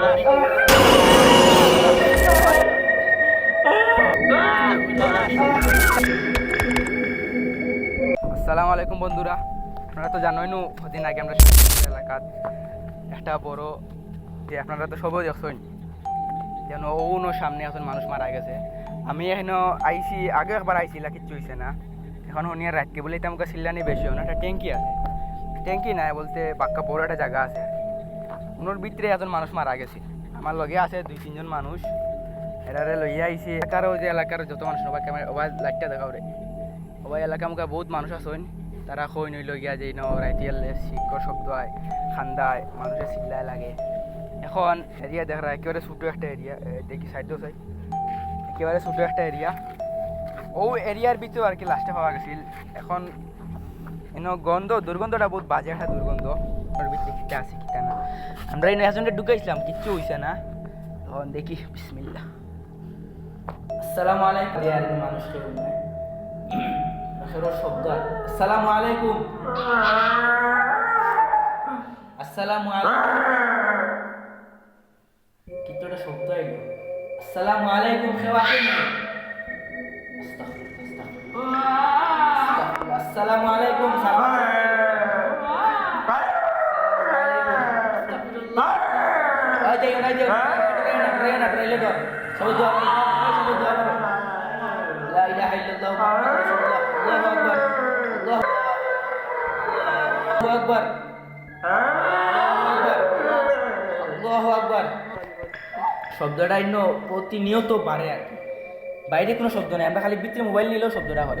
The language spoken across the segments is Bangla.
আসসালামু আলাইকুম বন্ধুরা। আপনারা তো জানোই নু আগে আমরা এলাকাত। একটা বড় যে আপনারা তো সবই দেখছেন, যেন ওনো সামনে এখন মানুষ মারা গেছে। আমি এখানে আইছি, আগে একবার আইছিলা, কিচ্ছু হয়েছে না। এখন শুনিয়া রাতকে বলে আমাকে সিল্লানি বেশি না, একটা ট্যাঙ্কি আছে। ট্যাঙ্কি নাই বলতে পাক্কা বড় একটা জায়গা আছে। ওনার ভিতরে এজন মানুষ মারা গেছে। আমার লগে আছে দুই, তিনজন মানুষ। এরারে লইয়া আইছি। এলাকারও যে এলাকার যত মানুষ নবা ক্যামেরা ওবা লাইটটা দেখাও রে। ওবাই এলাকা মুখে বহুত মানুষ আছেন। তারা কই নই লগিয়া যে ন রাইতিয়ালে শিক্ষর শব্দ হয় খান্দায় মানুষের চিল্লায় লাগে। এখন এরিয়া দেখা একেবারে ছোটো একটা এরিয়া। দেখি সাইডও চাই একেবারে ছোটো একটা এরিয়া। ও এরিয়ার ভিতরে আর কি লাস্টে পাওয়া গেছিল। এখন এন গন্ধ, দুর্গন্ধটা বহুত বাজে একটা দুর্গন্ধ। ওর ভিতরে কিটা আছে কিটা না। আমরা এই এজনটা ঢুকাইছিলাম কিচ্ছু হইছে না। তখন দেখি বিসমিল্লাহ। আসসালামু আলাইকুম মানুষ শব্দ আসসালামু আলাইকুম আসসালামু আলাইকুম কিন্তু একটা শব্দ আইলো আসসালামু আলাইকুম কেউ আস্তাগফিরুল্লাহ। আসসালামু আলাইকুম সালাম। শব্দটা ইন্ন প্রতিনিয়ত বাড়ে আর কি। বাইরে কোনো শব্দ নেই, আমরা খালি ভিতরে মোবাইল নিলেও শব্দটা আয়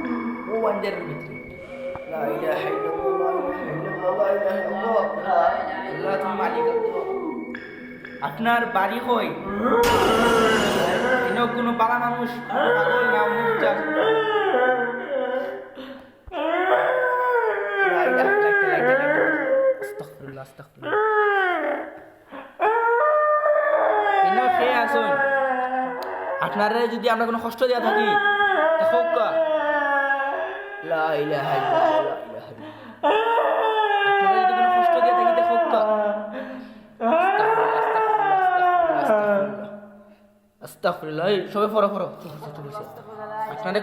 ও আন্ডার ভিতরে আপনার বাড়ি হই এনে কোনো বালা মানুষ? আপনারা যদি আমরা কোনো কষ্ট দেওয়া থাকি।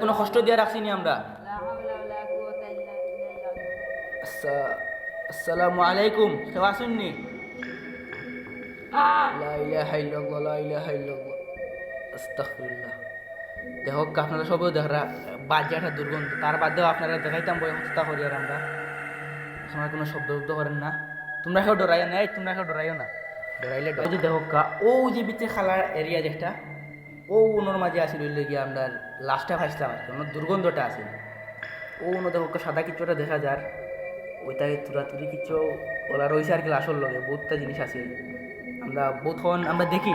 কোনো কষ্ট দিয়ে দিয়ে রাখছিনি আমরা? লা ইলাহা ইল্লাল্লাহ, লা ইলাহা। দেখো, আপনারা সবও দেখরা বাজে একটা দুর্গন্ধ। তার বাদেও আপনারা দেখাইতাম বই হত্যা করি আর আমরা আপনারা কোনো শব্দ উব্দ করেন না। তোমরা কেউ ডরাইও না, এই তোমরা কেউ ডরাইও না। ডরাইলে ডরাই। যে দেখো, কা ও যে ভিতরে খালার এরিয়া যেটা, ও উনোর মাঝে আসিল লেগে আমরা লাস্টে ভাসলাম আর কি দুর্গন্ধটা আসিল ও উনো দেখো সাদা কিছুটা দেখা যার। ওইটাকে তুরাতুরি কিছু ওলা রয়েছে আর কি লাশর লগে, বহুতটা জিনিস আছে। আমরা বহুতক্ষণ আমরা দেখি,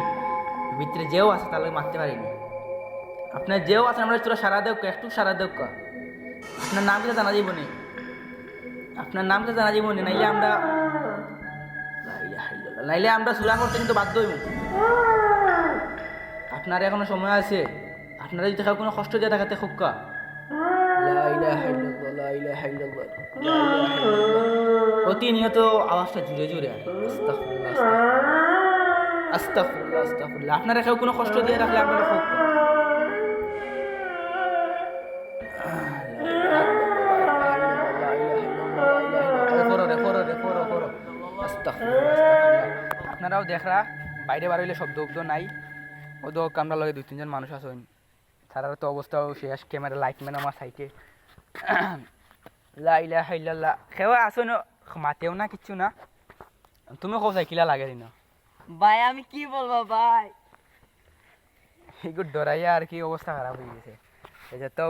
ভিতরে যেও আছে তাহলে মারতে পারিনি। আপনার যেও আছে আমরা তোরা সারা দেব একটু সারা কা আপনার নামটা জানা যাইব নি আপনার নামটা জানা যাইব নি নাইলে আমরা। নাইলে আমরা সুরা করতে কিন্তু বাধ্য হইব আপনার এখনও সময় আছে আপনারা যদি কোনো কষ্ট দিয়ে দেখাতে খুক্কা। প্রতিনিয়ত আওয়াজটা জুড়ে জুড়ে আসে। আস্তাগফিরুল্লাহ, আস্তাগফিরুল্লাহ। আস্তাগফিরুল্লাহ, আস্তাগফিরুল্লাহ। আপনারা কেউ কোনো কষ্ট দিয়ে রাখলে আপনারা খুব আপনারাও দেখরা বাইরে বার হইলে শব্দ উব্দ নাই। ও তো আমরা লগে দুই তিনজন মানুষ আছেন। তারার তো অবস্থাও শেষ ক্যামেরা লাইট ম্যান আমার সাইটে লা ইলাহা ইল্লাল্লাহ। খেওয়া আসুন মাতেও না কিচ্ছু না। তুমি কো সাইকেলা লাগে দিন ভাই আমি কি বলব ভাই? এইগুলো ডরাইয়া আর কি অবস্থা খারাপ হয়ে গেছে। এই যে তো